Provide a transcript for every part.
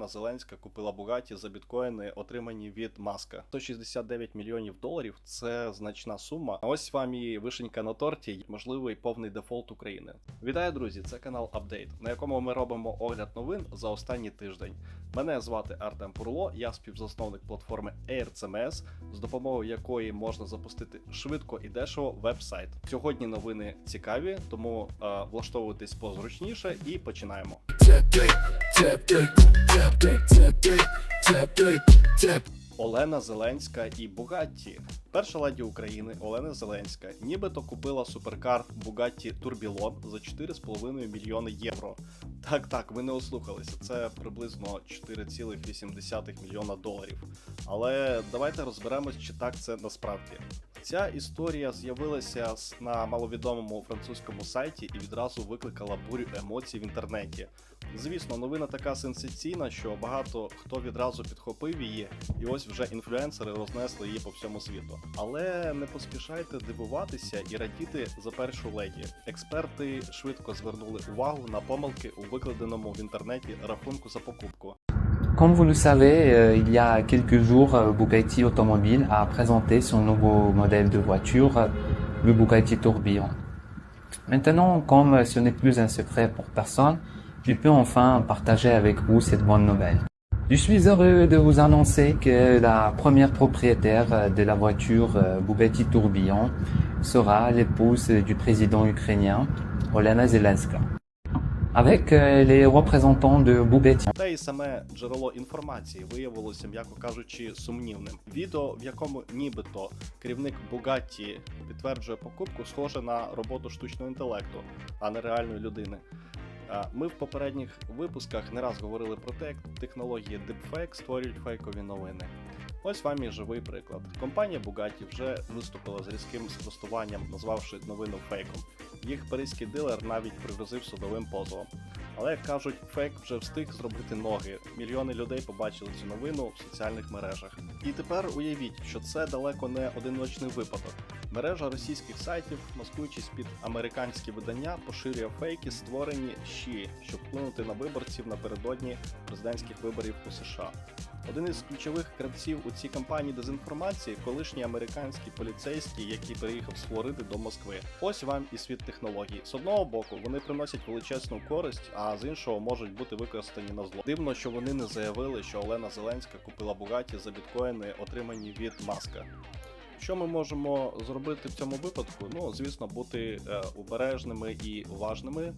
Олена Зеленська купила Бугаті за біткоїни, отримані від Маска. 169 мільйонів доларів це значна сума. А ось вам і вишенька на торті, можливий повний дефолт України. Вітаю, друзі! Це канал Апдейт, на якому ми робимо огляд новин за останній тиждень. Мене звати Артем Пурло, я співзасновник платформи AirCMS, з допомогою якої можна запустити швидко і дешево веб-сайт. Сьогодні новини цікаві, тому е, влаштовуйтесь позручніше і починаємо. Олена Зеленська і Бугатті. Перша леді України Олена Зеленська нібито купила суперкар Бугатті Турбілон за 4,5 мільйони євро. Так, так, ви не ослухалися. Це приблизно 4,8 мільйона доларів. Але давайте розберемось, чи так це насправді. Ця історія з'явилася на маловідомому французькому сайті і відразу викликала бурю емоцій в інтернеті. Звісно, новина така сенсаційна, що багато хто відразу підхопив її, і ось вже інфлюенсери рознесли її по всьому світу. Але не поспішайте дивуватися і радіти за першу леді. Експерти швидко звернули увагу на помилки у викладеному в інтернеті рахунку за покупку. Comme vous le savez, euh, il y a quelques jours, euh, Bugatti Automobile a présenté son nouveau modèle de voiture, euh, le Bugatti Tourbillon. Maintenant, comme ce n'est plus un secret pour personne, je peux enfin partager avec vous cette bonne nouvelle. Je suis heureux de vous annoncer que la première propriétaire de la voiture Bugatti Tourbillon sera l'épouse du président ukrainien, Olena Zelenska. Avec euh, les représentants Та й саме джерело інформації виявилося, м'яко кажучи, сумнівним. Відео, в якому нібито керівник Бугатті підтверджує покупку, схоже на роботу штучного інтелекту, а не реальної людини. Ми в попередніх випусках не раз говорили про те, як технології Deepfake створюють фейкові новини. Ось вам і живий приклад. Компанія Bugatti вже виступила з різким спростуванням, назвавши новину фейком. Їх паризький дилер навіть пригрозив судовим позовом. Але як кажуть, фейк вже встиг зробити ноги. Мільйони людей побачили цю новину в соціальних мережах. І тепер уявіть, що це далеко не одиночний випадок. Мережа російських сайтів, маскуючись під американські видання, поширює фейки, створені щі, щоб вплинути на виборців напередодні президентських виборів у США. Один із ключових кравців у цій кампанії дезінформації колишній американський поліцейський, який переїхав з Флориди до Москви. Ось вам і світ технологій. З одного боку, вони приносять величезну користь, а з іншого можуть бути використані на зло. Дивно, що вони не заявили, що Олена Зеленська купила Бугаті за біткоїни, отримані від Маска. Що ми можемо зробити в цьому випадку? Ну, звісно, бути е, обережними і уважними,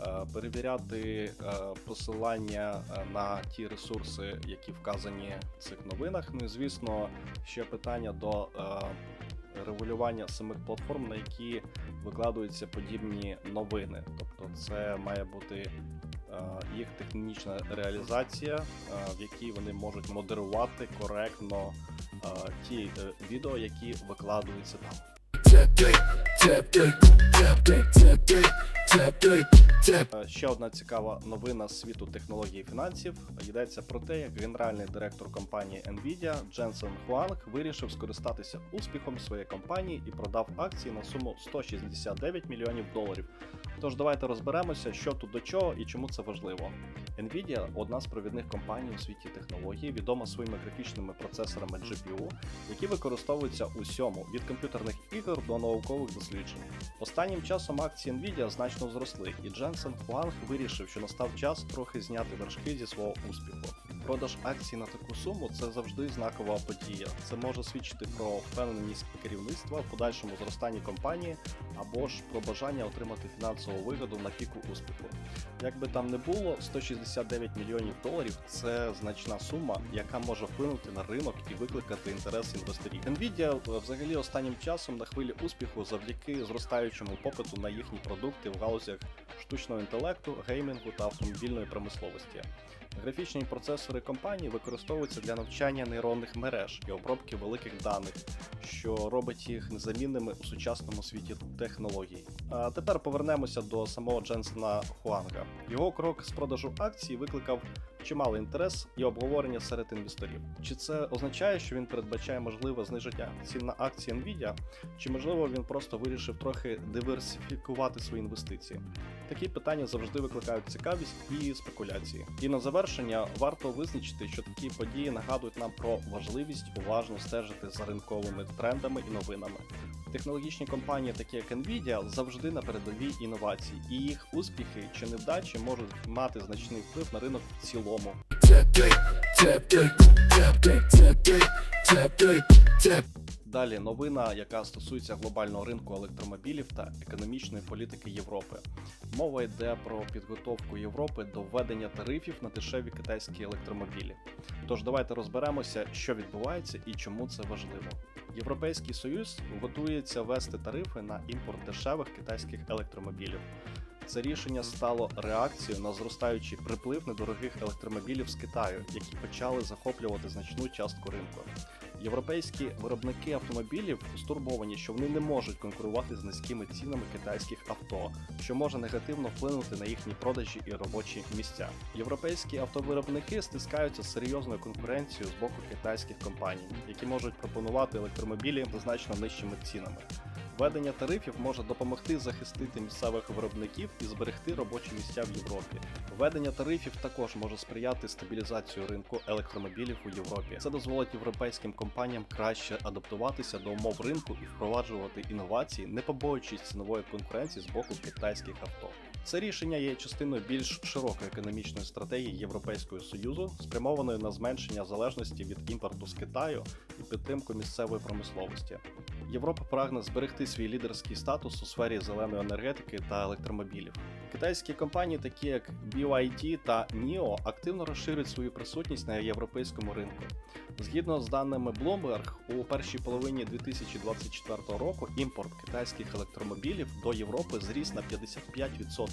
е, перевіряти е, посилання на ті ресурси, які вказані в цих новинах. Ну і звісно, ще питання до регулювання самих платформ, на які викладаються подібні новини. Тобто, це має бути їх технічна реалізація, в якій вони можуть модерувати коректно ті е, відео, які викладаються там. Е, Ще одна цікава новина з світу технологій фінансів. Йдеться про те, як генеральний директор компанії Nvidia Дженсен Хуанг вирішив скористатися успіхом своєї компанії і продав акції на суму 169 мільйонів доларів. Тож давайте розберемося, що тут до чого і чому це важливо. Nvidia – одна з провідних компаній у світі технології, відома своїми графічними процесорами GPU, які використовуються у всьому від комп'ютерних ігор до наукових досліджень. Останнім часом акції Nvidia значно зросли, і Дженсен Хуанг вирішив, що настав час трохи зняти вершки зі свого успіху. Продаж акцій на таку суму це завжди знакова подія. Це може свідчити про впевненість керівництва в подальшому зростанні компанії або ж про бажання отримати фінансову вигоду на піку успіху. Як би там не було, 169 мільйонів доларів це значна сума, яка може вплинути на ринок і викликати інтерес інвесторів. Nvidia е, взагалі останнім часом на хвилі успіху завдяки зростаючому попиту на їхні продукти в галузях штучного інтелекту, геймінгу та автомобільної промисловості. Графічні процесори компанії використовуються для навчання нейронних мереж і обробки великих даних, що робить їх незамінними у сучасному світі технологій. А тепер повернемося до самого Дженсена Хуанга. Його крок з продажу акцій викликав чималий інтерес і обговорення серед інвесторів. Чи це означає, що він передбачає можливе зниження цін на акції Nvidia, чи можливо він просто вирішив трохи диверсифікувати свої інвестиції? Такі питання завжди викликають цікавість і спекуляції. І на завершення варто визначити, що такі події нагадують нам про важливість уважно стежити за ринковими трендами і новинами. Технологічні компанії, такі як Nvidia, завжди на передовій інновацій, і їх успіхи чи невдачі можуть мати значний вплив на ринок в цілому. Далі новина, яка стосується глобального ринку електромобілів та економічної політики Європи. Мова йде про підготовку Європи до введення тарифів на дешеві китайські електромобілі. Тож давайте розберемося, що відбувається і чому це важливо. Європейський союз готується ввести тарифи на імпорт дешевих китайських електромобілів. Це рішення стало реакцією на зростаючий приплив недорогих електромобілів з Китаю, які почали захоплювати значну частку ринку. Європейські виробники автомобілів стурбовані, що вони не можуть конкурувати з низькими цінами китайських авто, що може негативно вплинути на їхні продажі і робочі місця. Європейські автовиробники стискаються з серйозною конкуренцією з боку китайських компаній, які можуть пропонувати електромобілі за значно нижчими цінами. Введення тарифів може допомогти захистити місцевих виробників і зберегти робочі місця в Європі. Введення тарифів також може сприяти стабілізацію ринку електромобілів у Європі. Це дозволить європейським компаніям краще адаптуватися до умов ринку і впроваджувати інновації, не побоюючись цінової конкуренції з боку китайських авто. Це рішення є частиною більш широкої економічної стратегії Європейського союзу, спрямованої на зменшення залежності від імпорту з Китаю і підтримку місцевої промисловості. Європа прагне зберегти свій лідерський статус у сфері зеленої енергетики та електромобілів. Китайські компанії, такі як BYD та NIO, активно розширюють свою присутність на європейському ринку. Згідно з даними Bloomberg, у першій половині 2024 року імпорт китайських електромобілів до Європи зріс на 55%,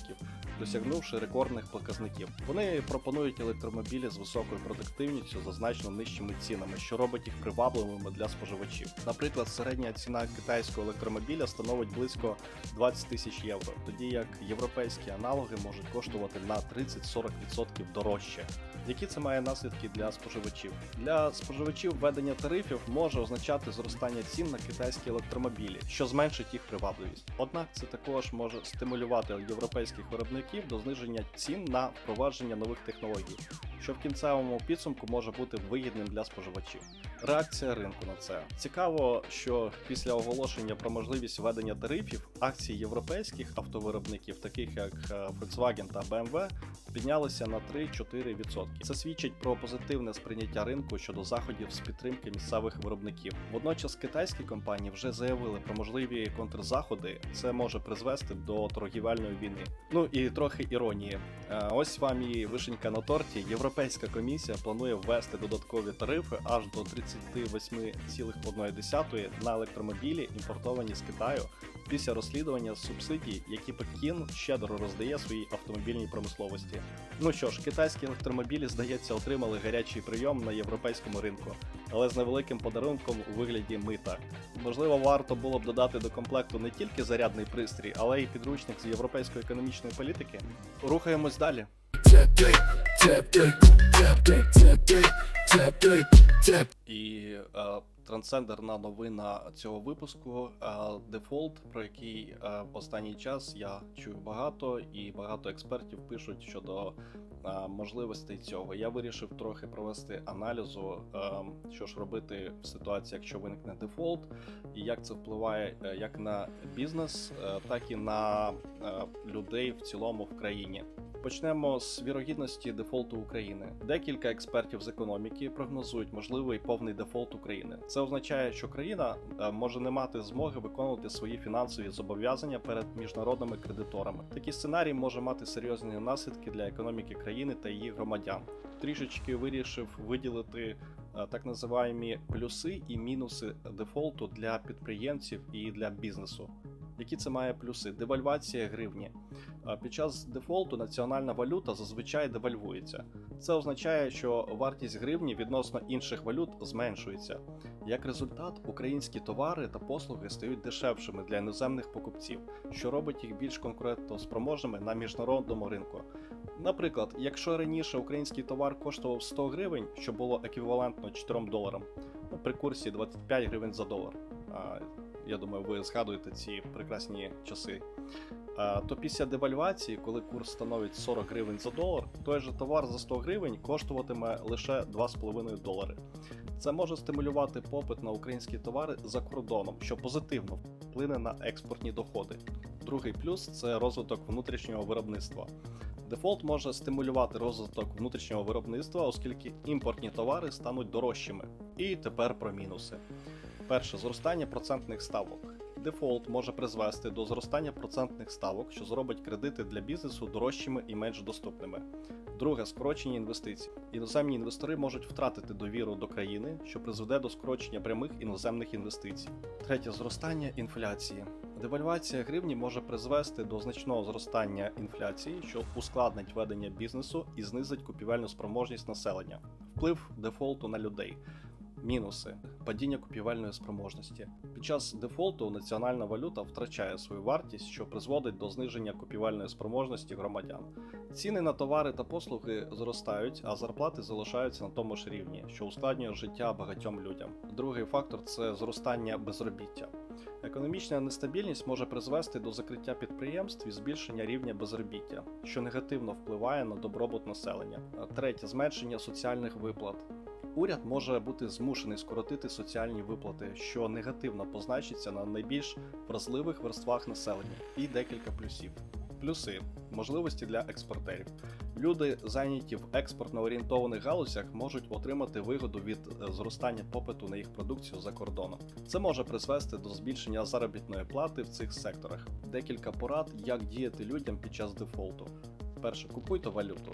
досягнувши рекордних показників. Вони пропонують електромобілі з високою продуктивністю за значно нижчими цінами, що робить їх привабливими для споживачів. Наприклад, середня ціна китайського електромобіля становить близько 20 тисяч євро, тоді як європейські аналоги можуть коштувати на 30-40% дорожче. Які це має наслідки для споживачів? Для споживачів введення тарифів може означати зростання цін на китайські електромобілі, що зменшить їх привабливість. Однак це також може стимулювати європейських виробників до зниження цін на впровадження нових технологій, що в кінцевому підсумку може бути вигідним для споживачів. Реакція ринку на це цікаво, що після оголошення про можливість введення тарифів акції європейських автовиробників, таких як е, Volkswagen та BMW, піднялися на 3-4%. Це свідчить про позитивне сприйняття ринку щодо заходів з підтримки місцевих виробників. Водночас китайські компанії вже заявили про можливі контрзаходи. Це може призвести до торгівельної війни. Ну і трохи іронії. Е, Ось вам і вишенька на торті. Європейська комісія планує ввести додаткові тарифи аж до 38,1 на електромобілі, імпортовані з Китаю після розслідування субсидій, які Пекін щедро роздає своїй автомобільній промисловості. Ну що ж, китайські електромобілі, здається, отримали гарячий прийом на європейському ринку, але з невеликим подарунком у вигляді мита. Можливо, варто було б додати до комплекту не тільки зарядний пристрій, але й підручник з європейської економічної політики. Рухаємось далі. І е, трансцендерна новина цього випуску е, дефолт, про який е, останній час я чую багато, і багато експертів пишуть щодо можливостей цього. Я вирішив трохи провести аналізу, що ж робити в ситуації, якщо виникне дефолт, і як це впливає як на бізнес, так і на людей в цілому в країні. Почнемо з вірогідності дефолту України. Декілька експертів з економіки прогнозують можливий повний дефолт України. Це означає, що країна е, може не мати змоги виконувати свої фінансові зобов'язання перед міжнародними кредиторами. Такий сценарій може мати серйозні наслідки для економіки країни та її громадян. Трішечки вирішив виділити е, так називаємо плюси і мінуси дефолту для підприємців і для бізнесу. Які це має плюси? Девальвація гривні. Під час дефолту національна валюта зазвичай девальвується. Це означає, що вартість гривні відносно інших валют зменшується. Як результат, українські товари та послуги стають дешевшими для іноземних покупців, що робить їх більш конкурентоспроможними на міжнародному ринку. Наприклад, якщо раніше український товар коштував 100 гривень, що було еквівалентно 4 доларам, ну, при курсі 25 гривень за долар. Я думаю, ви згадуєте ці прекрасні часи. То після девальвації, коли курс становить 40 гривень за долар, той же товар за 100 гривень коштуватиме лише 2,5 долари. Це може стимулювати попит на українські товари за кордоном, що позитивно вплине на експортні доходи. Другий плюс це розвиток внутрішнього виробництва. Дефолт може стимулювати розвиток внутрішнього виробництва, оскільки імпортні товари стануть дорожчими. І тепер про мінуси. Перше зростання процентних ставок. Дефолт може призвести до зростання процентних ставок, що зробить кредити для бізнесу дорожчими і менш доступними. Друге скорочення інвестицій. Іноземні інвестори можуть втратити довіру до країни, що призведе до скорочення прямих іноземних інвестицій. Третє зростання інфляції. Девальвація гривні може призвести до значного зростання інфляції, що ускладнить ведення бізнесу і знизить купівельну спроможність населення. Вплив дефолту на людей. Мінуси падіння купівельної спроможності. Під час дефолту національна валюта втрачає свою вартість, що призводить до зниження купівельної спроможності громадян. Ціни на товари та послуги зростають, а зарплати залишаються на тому ж рівні, що ускладнює життя багатьом людям. Другий фактор це зростання безробіття. Економічна нестабільність може призвести до закриття підприємств і збільшення рівня безробіття, що негативно впливає на добробут населення. Третє зменшення соціальних виплат. Уряд може бути змушений скоротити соціальні виплати, що негативно позначиться на найбільш вразливих верствах населення, і декілька плюсів. Плюси можливості для експортерів. Люди, зайняті в експортно орієнтованих галузях, можуть отримати вигоду від е, зростання попиту на їх продукцію за кордоном. Це може призвести до збільшення заробітної плати в цих секторах. Декілька порад, як діяти людям під час дефолту. Перше, купуйте валюту.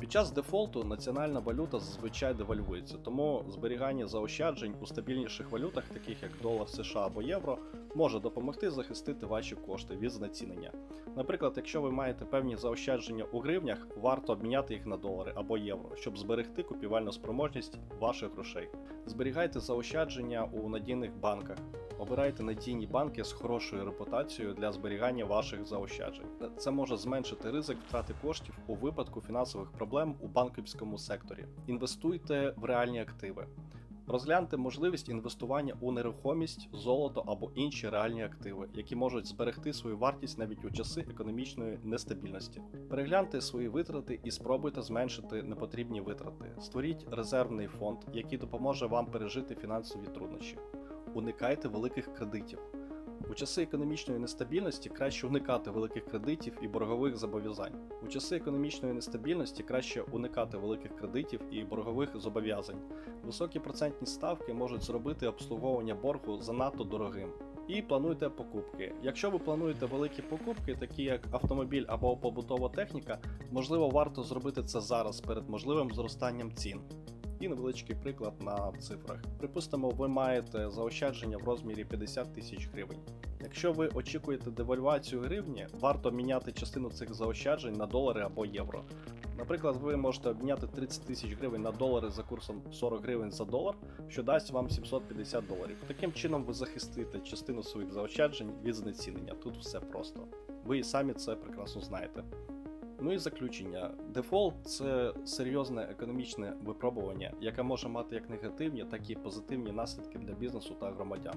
Під час дефолту національна валюта зазвичай девальвується, тому зберігання заощаджень у стабільніших валютах, таких як долар США або євро, може допомогти захистити ваші кошти від знецінення. Наприклад, якщо ви маєте певні заощадження у гривнях, варто обміняти їх на долари або євро, щоб зберегти купівельну спроможність ваших грошей. Зберігайте заощадження у надійних банках. Обирайте надійні банки з хорошою репутацією для зберігання ваших заощаджень. Це може зменшити ризик втрати коштів у випадку фінансових проблем у банківському секторі. Інвестуйте в реальні активи. Розгляньте можливість інвестування у нерухомість, золото або інші реальні активи, які можуть зберегти свою вартість навіть у часи економічної нестабільності. Перегляньте свої витрати і спробуйте зменшити непотрібні витрати. Створіть резервний фонд, який допоможе вам пережити фінансові труднощі. Уникайте великих кредитів. У часи економічної нестабільності краще уникати великих кредитів і боргових зобов'язань. У часи економічної нестабільності краще уникати великих кредитів і боргових зобов'язань. Високі процентні ставки можуть зробити обслуговування боргу занадто дорогим. І плануйте покупки. Якщо ви плануєте великі покупки, такі як автомобіль або побутова техніка, можливо, варто зробити це зараз перед можливим зростанням цін. І невеличкий приклад на цифрах. Припустимо, ви маєте заощадження в розмірі 50 тисяч гривень. Якщо ви очікуєте девальвацію гривні, варто міняти частину цих заощаджень на долари або євро. Наприклад, ви можете обміняти 30 тисяч гривень на долари за курсом 40 гривень за долар, що дасть вам 750 доларів. Таким чином ви захистите частину своїх заощаджень від знецінення. Тут все просто. Ви і самі це прекрасно знаєте. Ну і заключення. Дефолт це серйозне економічне випробування, яке може мати як негативні, так і позитивні наслідки для бізнесу та громадян.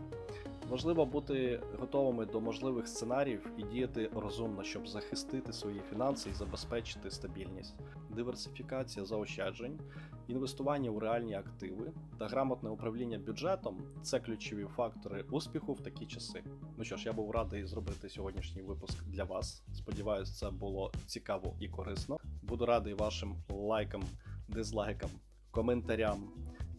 Важливо бути готовими до можливих сценаріїв і діяти розумно, щоб захистити свої фінанси і забезпечити стабільність. Диверсифікація заощаджень, інвестування у реальні активи та грамотне управління бюджетом це ключові фактори успіху в такі часи. Ну що ж, я був радий зробити сьогоднішній випуск для вас. Сподіваюсь, це було цікаво і корисно. Буду радий вашим лайкам, дизлайкам, коментарям,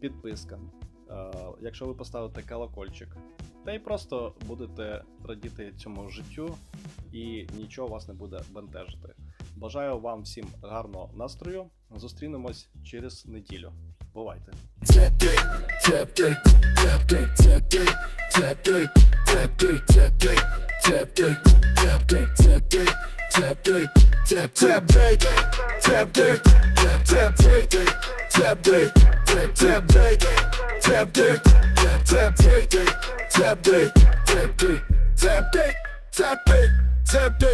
підпискам. Е, Якщо ви поставите колокольчик, та й просто будете радіти цьому життю і нічого вас не буде бентежити. Бажаю вам всім гарного настрою. Зустрінемось через неділю. Бувайте! tap day, tap day, tap tap tap tap tap tap tap tap tap tap tap tap